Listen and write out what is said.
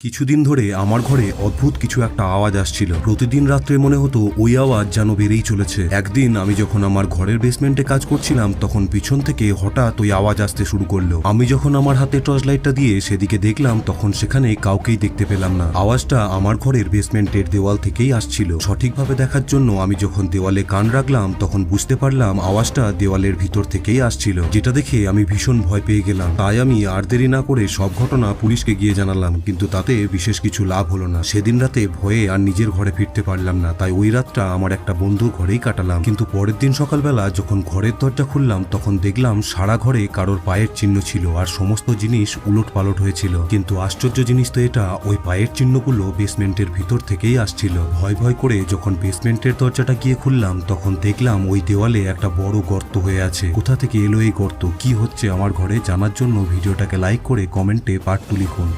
কিছুদিন ধরে আমার ঘরে অদ্ভুত কিছু একটা আওয়াজ আসছিল। প্রতিদিন রাত্রে মনে হতো ওই আওয়াজ যেন বেড়েই চলেছে। একদিন আমি যখন আমার ঘরের বেসমেন্টে কাজ করছিলাম, তখন পিছন থেকে হঠাৎ ওই আওয়াজ আসতে শুরু করল। আমি যখন আমার হাতে টর্চ লাইটটা দিয়ে সেদিকে দেখলাম, তখন সেখানে কাউকেই দেখতে পেলাম না। আওয়াজটা আমার ঘরের বেসমেন্টের দেওয়াল থেকেই আসছিল। সঠিকভাবে দেখার জন্য আমি যখন দেওয়ালে কান রাখলাম, তখন বুঝতে পারলাম আওয়াজটা দেওয়ালের ভিতর থেকেই আসছিল, যেটা দেখে আমি ভীষণ ভয় পেয়ে গেলাম। তাই আমি আর দেরি না করে সব ঘটনা পুলিশকে গিয়ে জানালাম, কিন্তু তাতে বিশেষ কিছু লাভ হলো না। সেদিন রাতে ভয়ে আর নিজের ঘরে ফিরতে পারলাম না, তাই ওই রাতটা আমার একটা বন্ধুর ঘরেই কাটালাম। কিন্তু পরের দিন সকালবেলা যখন ঘরের দরজা খুললাম, তখন দেখলাম সারা ঘরে কারোর পায়ের চিহ্ন ছিল আর সমস্ত জিনিস উলট পালট হয়েছিল। কিন্তু আশ্চর্য জিনিস তো এটা, ওই পায়ের চিহ্নগুলো বেসমেন্টের ভিতর থেকেই আসছিল। ভয় ভয় করে যখন বেসমেন্টের দরজাটা গিয়ে খুললাম, তখন দেখলাম ওই দেওয়ালে একটা বড় গর্ত হয়ে আছে। কোথা থেকে এলো এই গর্ত? কি হচ্ছে আমার ঘরে? জানার জন্য ভিডিওটাকে লাইক করে কমেন্টে পার্ট টু লিখুন।